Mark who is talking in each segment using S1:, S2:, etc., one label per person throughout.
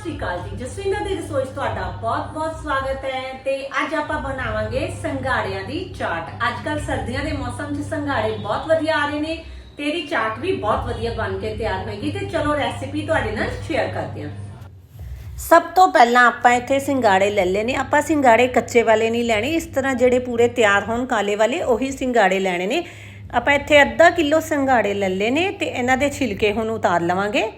S1: ਸ੍ਰੀ ਅਕਾਲ ਜੀ। ਜਸਵਿੰਦਰ ਦੀ ਰਸੋਈ 'ਚ ਤੁਹਾਡਾ ਬਹੁਤ-ਬਹੁਤ ਸਵਾਗਤ ਹੈ ਤੇ ਅੱਜ ਆਪਾਂ ਬਣਾਵਾਂਗੇ ਸੰਘਾੜਿਆਂ ਦੀ ਚਾਟ। ਅੱਜ ਕੱਲ ਸਰਦੀਆਂ ਦੇ ਮੌਸਮ 'ਚ ਸੰਘਾੜੇ ਬਹੁਤ ਵਧੀਆ ਆ ਰਹੇ ਨੇ ਤੇ ਇਹਦੀ ਚਾਟ ਵੀ ਬਹੁਤ ਵਧੀਆ ਬਣ ਕੇ ਤਿਆਰ ਹੋਏਗੀ ਤੇ ਚਲੋ ਰੈਸਿਪੀ ਤੁਹਾਡੇ ਨਾਲ ਸ਼ੇਅਰ ਕਰਦੇ ਹਾਂ। ਸਭ ਤੋਂ ਪਹਿਲਾਂ ਆਪਾਂ ਇੱਥੇ ਸਿੰਗਾੜੇ ਲੈ ਲੈਣੇ। ਆਪਾਂ ਸਿੰਗਾੜੇ ਕੱਚੇ ਵਾਲੇ ਨਹੀਂ ਲੈਣੇ। ਇਸ ਤਰ੍ਹਾਂ ਜਿਹੜੇ ਪੂਰੇ ਤਿਆਰ ਹੋਣ ਕਾਲੇ ਵਾਲੇ, ਉਹੀ ਸਿੰਗਾੜੇ ਲੈਣੇ ਨੇ। ਆਪਾਂ ਇੱਥੇ ਅੱਧਾ ਕਿਲੋ ਸੰਘਾੜੇ ਲੈ ਲੈਣੇ ਤੇ ਇਹਨਾਂ ਦੇ ਛਿਲਕੇ ਹੁਣ ਉਤਾਰ ਲਵਾਂਗੇ।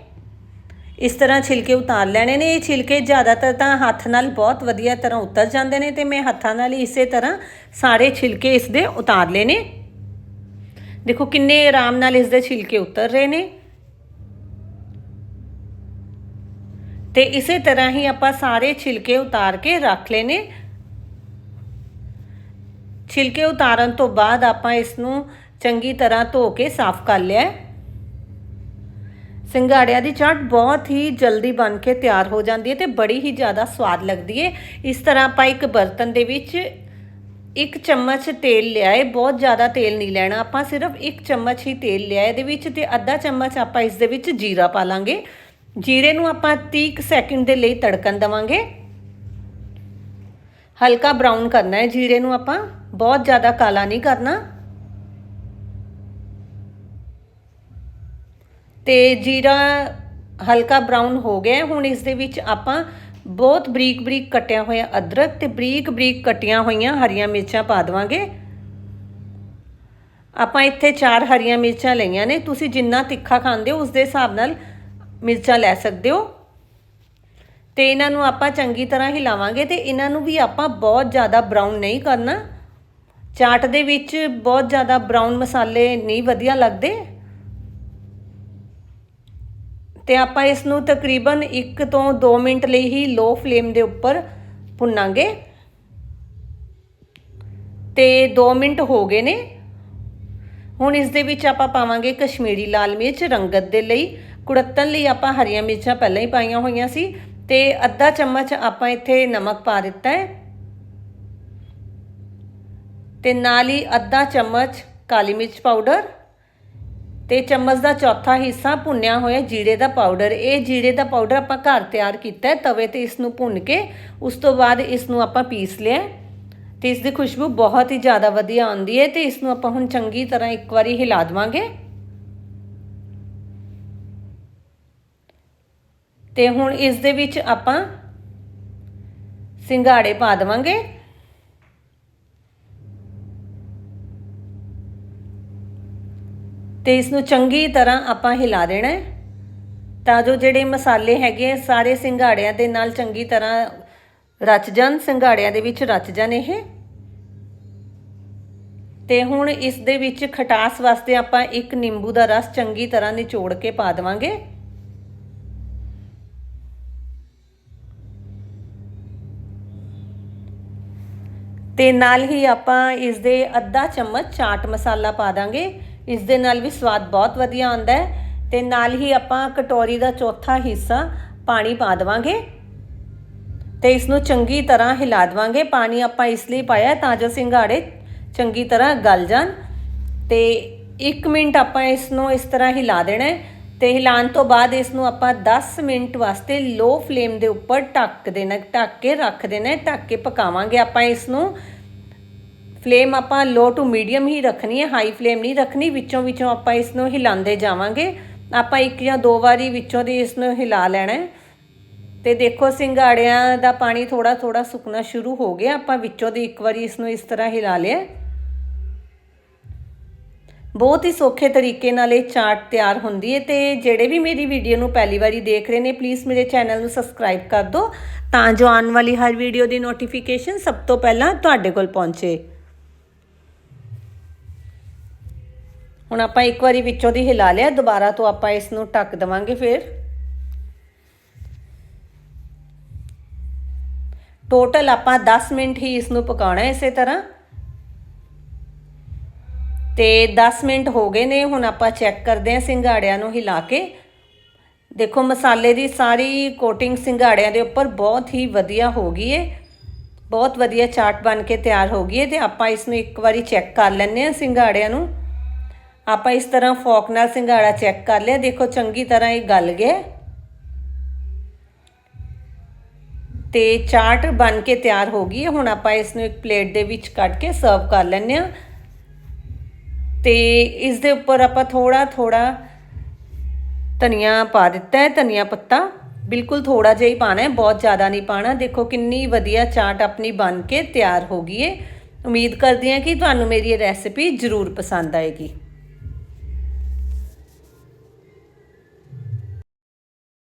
S1: ਇਸ ਤਰ੍ਹਾਂ ਛਿਲਕੇ ਉਤਾਰ ਲੈਣੇ ਨੇ। ਇਹ ਛਿਲਕੇ ਜ਼ਿਆਦਾਤਰ ਤਾਂ ਹੱਥ ਨਾਲ ਬਹੁਤ ਵਧੀਆ ਤਰ੍ਹਾਂ ਉਤਰ ਜਾਂਦੇ ਨੇ ਤੇ ਮੈਂ ਹੱਥਾਂ ਨਾਲ ਹੀ ਇਸੇ ਤਰ੍ਹਾਂ ਸਾਰੇ ਛਿਲਕੇ ਇਸ ਦੇ ਉਤਾਰ ਨੇ। ਦੇਖੋ ਕਿੰਨੇ ਆਰਾਮ ਨਾਲ ਇਸ ਦੇ ਛਿਲਕੇ ਉਤਰ ਰਹੇ ਨੇ। ਤੇ ਇਸੇ ਤਰ੍ਹਾਂ ਹੀ ਆਪਾਂ ਸਾਰੇ ਛਿਲਕੇ ਉਤਾਰ ਕੇ ਰੱਖ ਲੈਨੇ ਛਿਲਕੇ ਉਤਾਰਨ ਤੋਂ ਬਾਅਦ ਆਪਾਂ ਇਸ ਨੂੰ ਚੰਗੀ ਤਰ੍ਹਾਂ ਧੋ ਕੇ ਸਾਫ਼ ਕਰ ਲਿਆ ਸਿੰਗਾੜਿਆਂ ਦੀ ਚਾਟ ਬਹੁਤ ਹੀ ਜਲਦੀ ਬਣ ਕੇ ਤਿਆਰ ਹੋ ਜਾਂਦੀ ਹੈ ਤੇ ਬੜੀ ਹੀ ਜ਼ਿਆਦਾ ਸਵਾਦ ਲੱਗਦੀ ਹੈ। ਇਸ ਤਰ੍ਹਾਂ ਆਪਾਂ ਇੱਕ ਬਰਤਨ ਦੇ ਵਿੱਚ ਇੱਕ ਚਮਚ ਤੇਲ ਲਿਆ ਹੈ ਬਹੁਤ ਜ਼ਿਆਦਾ ਤੇਲ ਨਹੀਂ ਲੈਣਾ। ਆਪਾਂ ਸਿਰਫ ਇੱਕ ਚਮਚ ਹੀ ਤੇਲ ਲਿਆ ਇਹਦੇ ਵਿੱਚ ਤੇ ਅੱਧਾ ਚਮਚ ਆਪਾਂ ਇਸ ਦੇ ਵਿੱਚ ਜੀਰਾ ਪਾ ਲਾਂਗੇ। ਜੀਰੇ ਨੂੰ ਆਪਾਂ 30 ਕੁ ਸੈਕਿੰਡ ਦੇ ਲਈ ਤੜਕਣ ਦਵਾਂਗੇ। ਹਲਕਾ ਬਰਾਊਨ ਕਰਨਾ ਹੈ। ਜੀਰੇ ਨੂੰ ਆਪਾਂ ਬਹੁਤ ਜ਼ਿਆਦਾ ਕਾਲਾ ਨਹੀਂ ਕਰਨਾ। ਤੇ ਜੀਰਾ ਹਲਕਾ ਬਰਾਊਨ ਹੋ ਗਿਆ ਹੁਣ ਇਸ ਦੇ ਵਿੱਚ ਆਪਾਂ ਬਹੁਤ ਬਰੀਕ ਬਰੀਕ ਕੱਟਿਆ ਹੋਇਆ ਅਦਰਕ ਤੇ ਬਰੀਕ ਬਰੀਕ ਕਟੀਆਂ ਹੋਈਆਂ ਹਰੀਆਂ ਮਿਰਚਾਂ ਪਾ ਦੇਵਾਂਗੇ। ਆਪਾਂ ਇੱਥੇ ਚਾਰ ਹਰੀਆਂ ਮਿਰਚਾਂ ਲਈਆਂ ਨੇ। ਤੁਸੀਂ ਜਿੰਨਾ ਤਿੱਖਾ ਖਾਂਦੇ ਹੋ ਉਸ ਦੇ ਹਿਸਾਬ ਨਾਲ ਮਿਰਚਾਂ ਲੈ ਸਕਦੇ ਹੋ। ਤੇ ਇਹਨਾਂ ਨੂੰ ਆਪਾਂ ਚੰਗੀ ਤਰ੍ਹਾਂ ਹਿਲਾਵਾਂਗੇ ਤੇ ਇਹਨਾਂ ਨੂੰ ਵੀ ਆਪਾਂ ਬਹੁਤ ਜ਼ਿਆਦਾ ਬਰਾਊਨ ਨਹੀਂ ਕਰਨਾ। ਚਾਟ ਦੇ ਵਿੱਚ ਬਹੁਤ ਜ਼ਿਆਦਾ ਬਰਾਊਨ ਮਸਾਲੇ ਨਹੀਂ ਵਧੀਆ ਲੱਗਦੇ। ਤੇ ਆਪਾਂ ਇਸ ਨੂੰ ਤਕਰੀਬਨ 1 ਤੋਂ 2 ਮਿੰਟ ਲਈ ਹੀ ਲੋ ਫਲੇਮ ਦੇ ਉੱਪਰ ਭੁੰਨਾਂਗੇ। ਤੇ 2 ਮਿੰਟ ਹੋ ਗਏ ਨੇ। ਹੁਣ ਇਸ ਦੇ ਵਿੱਚ ਆਪਾਂ ਪਾਵਾਂਗੇ ਕਸ਼ਮੀਰੀ ਲਾਲ ਮਿਰਚ ਰੰਗਤ ਦੇ ਲਈ। ਕੁੜੱਤਣ ਲਈ ਆਪਾਂ ਹਰੀਆਂ ਮਿਰਚਾਂ ਪਹਿਲਾਂ ਹੀ ਪਾਈਆਂ ਹੋਈਆਂ ਸੀ ਤੇ ਅੱਧਾ ਚਮਚ ਆਪਾਂ ਇੱਥੇ ਨਮਕ ਪਾ ਦਿੱਤਾ ਹੈ। ਤੇ ਨਾਲ ਹੀ ਅੱਧਾ ਚਮਚ ਕਾਲੀ ਮਿਰਚ ਪਾਊਡਰ। ਤੇ ਚਮਚ ਦਾ ਚੌਥਾ ਹਿੱਸਾ ਭੁੰਨਿਆ ਹੋਇਆ ਜੀਰੇ ਦਾ ਪਾਊਡਰ। ਇਹ ਜੀਰੇ ਦਾ ਪਾਊਡਰ ਆਪਾਂ ਘਰ ਤਿਆਰ ਕੀਤਾ ਹੈ, ਤਵੇ ਤੇ ਇਸ ਨੂੰ ਭੁੰਨ ਕੇ, ਉਸ ਤੋਂ ਬਾਅਦ ਇਸ ਨੂੰ ਆਪਾਂ ਪੀਸ ਲਿਆ ਤੇ ਇਸ ਦੀ ਖੁਸ਼ਬੂ ਬਹੁਤ ਹੀ ਜ਼ਿਆਦਾ ਵਧੀਆ ਆਉਂਦੀ ਹੈ ਤੇ ਇਸ ਨੂੰ ਆਪਾਂ ਹੁਣ ਚੰਗੀ ਤਰ੍ਹਾਂ ਇੱਕ ਵਾਰੀ ਹਿਲਾ ਦਵਾਂਗੇ। ਤੇ ਹੁਣ ਇਸ ਦੇ ਵਿੱਚ ਆਪਾਂ ਸਿੰਗਾੜੇ ਪਾ ਦਵਾਂਗੇ। ਤੇ ਇਸ ਨੂੰ ਚੰਗੀ ਤਰ੍ਹਾਂ ਆਪਾਂ ਹਿਲਾ ਦੇਣਾ ਹੈ। ਤਾਂ ਜੋ ਜਿਹੜੇ ਮਸਾਲੇ ਹੈਗੇ ਆ, ਸਾਰੇ ਸਿੰਘਾੜਿਆਂ ਦੇ ਨਾਲ ਚੰਗੀ ਤਰ੍ਹਾਂ ਰਚ ਜਾਣ, ਸਿੰਗਾੜਿਆਂ ਦੇ ਵਿੱਚ ਰਚ ਜਾਣ ਇਹ। ਤੇ ਹੁਣ ਇਸ ਦੇ ਵਿੱਚ ਖਟਾਸ ਵਾਸਤੇ ਆਪਾਂ ਇੱਕ ਨਿੰਬੂ ਦਾ ਰਸ ਚੰਗੀ ਤਰ੍ਹਾਂ ਨਿਚੋੜ ਕੇ ਪਾ ਦੇਵਾਂਗੇ। ਤੇ ਨਾਲ ਹੀ ਆਪਾਂ ਇਸ ਦੇ ਅੱਧਾ ਚਮਚ ਚਾਟ ਮਸਾਲਾ ਪਾ ਦਾਂਗੇ। ਇਸ ਦੇ ਨਾਲ ਵੀ ਸਵਾਦ ਬਹੁਤ ਵਧੀਆ ਆਉਂਦਾ ਹੈ ਤੇ ਨਾਲ ਹੀ ਆਪਾਂ ਕਟੋਰੀ ਦਾ ਚੌਥਾ ਹਿੱਸਾ ਪਾਣੀ ਪਾ ਦੇਵਾਂਗੇ ਤੇ ਇਸ ਨੂੰ ਚੰਗੀ ਤਰ੍ਹਾਂ ਹਿਲਾ ਦੇਵਾਂਗੇ। ਪਾਣੀ ਆਪਾਂ ਇਸ ਲਈ ਪਾਇਆ ਤਾਂ ਜੋ ਸਿੰਗਾੜੇ ਚੰਗੀ ਤਰ੍ਹਾਂ ਗਲ ਜਾਣ ਤੇ 1 ਮਿੰਟ ਆਪਾਂ ਇਸ ਨੂੰ ਇਸ ਤਰ੍ਹਾਂ ਹਿਲਾ ਦੇਣਾ ਹੈ ਤੇ ਹਿਲਾਉਣ ਤੋਂ ਬਾਅਦ ਇਸ ਨੂੰ ਆਪਾਂ 10 ਮਿੰਟ ਵਾਸਤੇ ਲੋ ਫਲੇਮ ਦੇ ਉੱਪਰ ਢੱਕ ਦੇਣਾ, ਢੱਕ ਕੇ ਰੱਖ ਦੇਣਾ ਢੱਕ ਕੇ ਪਕਾਵਾਂਗੇ ਆਪਾਂ ਇਸ ਨੂੰ ਫਲੇਮ ਆਪਾਂ ਲੋ ਟੂ ਮੀਡੀਅਮ ਹੀ ਰੱਖਣੀ ਹੈ, ਹਾਈ ਫਲੇਮ ਨਹੀਂ ਰੱਖਣੀ, ਵਿੱਚੋਂ ਵਿੱਚੋਂ ਆਪਾਂ ਇਸ ਨੂੰ ਹਿਲਾਉਂਦੇ ਜਾਵਾਂਗੇ। ਆਪਾਂ ਇੱਕ ਜਾਂ ਦੋ ਵਾਰੀ ਵਿੱਚੋਂ ਦੀ ਇਸ ਨੂੰ ਹਿਲਾ ਲੈਣਾ ਹੈ। ਤੇ ਦੇਖੋ, ਸਿੰਗਾੜਿਆਂ ਦਾ ਪਾਣੀ ਥੋੜਾ ਥੋੜਾ ਸੁੱਕਣਾ ਸ਼ੁਰੂ ਹੋ ਗਿਆ। ਆਪਾਂ ਵਿੱਚੋਂ ਦੀ ਇੱਕ ਵਾਰੀ ਇਸ ਨੂੰ ਇਸ ਤਰ੍ਹਾਂ ਹਿਲਾ ਲਿਆ ਬਹੁਤ ਹੀ ਸੌਖੇ ਤਰੀਕੇ ਨਾਲ ਇਹ ਚਾਟ ਤਿਆਰ ਹੁੰਦੀ ਹੈ ਤੇ ਜਿਹੜੇ ਵੀ ਮੇਰੀ ਵੀਡੀਓ ਨੂੰ ਪਹਿਲੀ ਵਾਰੀ ਦੇਖ ਰਹੇ ਨੇ ਪਲੀਜ਼ ਮੇਰੇ ਚੈਨਲ ਨੂੰ ਸਬਸਕ੍ਰਾਈਬ ਕਰ ਦਿਓ ਤਾਂ ਜੋ ਆਉਣ ਵਾਲੀ ਹਰ ਵੀਡੀਓ ਦੀ ਨੋਟੀਫਿਕੇਸ਼ਨ ਸਭ ਤੋਂ ਪਹਿਲਾਂ ਤੁਹਾਡੇ ਕੋਲ ਪਹੁੰਚੇ। ਹੁਣ ਆਪਾਂ ਇੱਕ ਵਾਰੀ ਵਿੱਚੋਂ ਦੀ ਹਿਲਾ ਲਿਆ, ਦੁਬਾਰਾ ਤੋਂ ਆਪਾਂ ਇਸ ਨੂੰ ਢੱਕ ਦਵਾਂਗੇ ਫਿਰ। ਟੋਟਲ ਆਪਾਂ 10 ਮਿੰਟ ਹੀ ਇਸ ਨੂੰ ਪਕਾਉਣਾ ਹੈ ਇਸੇ ਤਰ੍ਹਾਂ। ਤੇ 10 ਮਿੰਟ ਹੋ ਗਏ ਨੇ, ਹੁਣ ਆਪਾਂ ਚੈੱਕ ਕਰਦੇ ਹਾਂ ਸਿੰਗਾੜਿਆਂ ਨੂੰ ਹਿਲਾ ਕੇ। ਦੇਖੋ ਮਸਾਲੇ ਦੀ ਸਾਰੀ ਕੋਟਿੰਗ ਸਿੰਗਾੜਿਆਂ ਦੇ ਉੱਪਰ ਬਹੁਤ ਹੀ ਵਧੀਆ ਹੋ ਗਈ ਏ। ਬਹੁਤ ਵਧੀਆ ਚਾਟ ਬਣ ਕੇ ਤਿਆਰ ਹੋ ਗਈ ਏ ਤੇ ਆਪਾਂ ਇਸ ਨੂੰ ਇੱਕ ਵਾਰੀ ਚੈੱਕ ਕਰ ਲੈਂਦੇ ਹਾਂ ਸਿੰਗਾੜਿਆਂ ਨੂੰ। ਆਪਾਂ ਇਸ ਤਰ੍ਹਾਂ ਫੋਕ ਨਾਲ ਸਿੰਗਾੜਾ ਚੈੱਕ ਕਰ ਲਿਆ। ਦੇਖੋ, ਚੰਗੀ ਤਰ੍ਹਾਂ ਇਹ ਗਲ ਗਿਆ ਤੇ ਚਾਟ ਬਣ ਕੇ ਤਿਆਰ ਹੋ ਗਈ ਹੈ। ਹੁਣ ਆਪਾਂ ਇਸ ਨੂੰ ਇੱਕ ਪਲੇਟ ਦੇ ਵਿੱਚ ਕੱਢ ਕੇ ਸਰਵ ਕਰ ਲੈਂਦੇ ਆ ਤੇ ਇਸ ਦੇ ਉੱਪਰ ਆਪਾਂ ਥੋੜਾ ਥੋੜਾ ਧਨੀਆ ਪਾ ਦਿੱਤਾ ਹੈ, ਧਨੀਆ ਪੱਤਾ। ਬਿਲਕੁਲ ਥੋੜਾ ਜਿਹਾ ਹੀ ਪਾਣਾ ਹੈ, ਬਹੁਤ ਜ਼ਿਆਦਾ ਨਹੀਂ ਪਾਣਾ ਦੇਖੋ, ਕਿੰਨੀ ਵਧੀਆ ਚਾਟ ਆਪਣੀ ਬਣ ਕੇ ਤਿਆਰ ਹੋ ਗਈ ਹੈ। ਉਮੀਦ ਕਰਦੀ ਹਾਂ ਕਿ ਤੁਹਾਨੂੰ ਮੇਰੀ ਇਹ ਰੈਸਿਪੀ ਜ਼ਰੂਰ ਪਸੰਦ ਆਏਗੀ।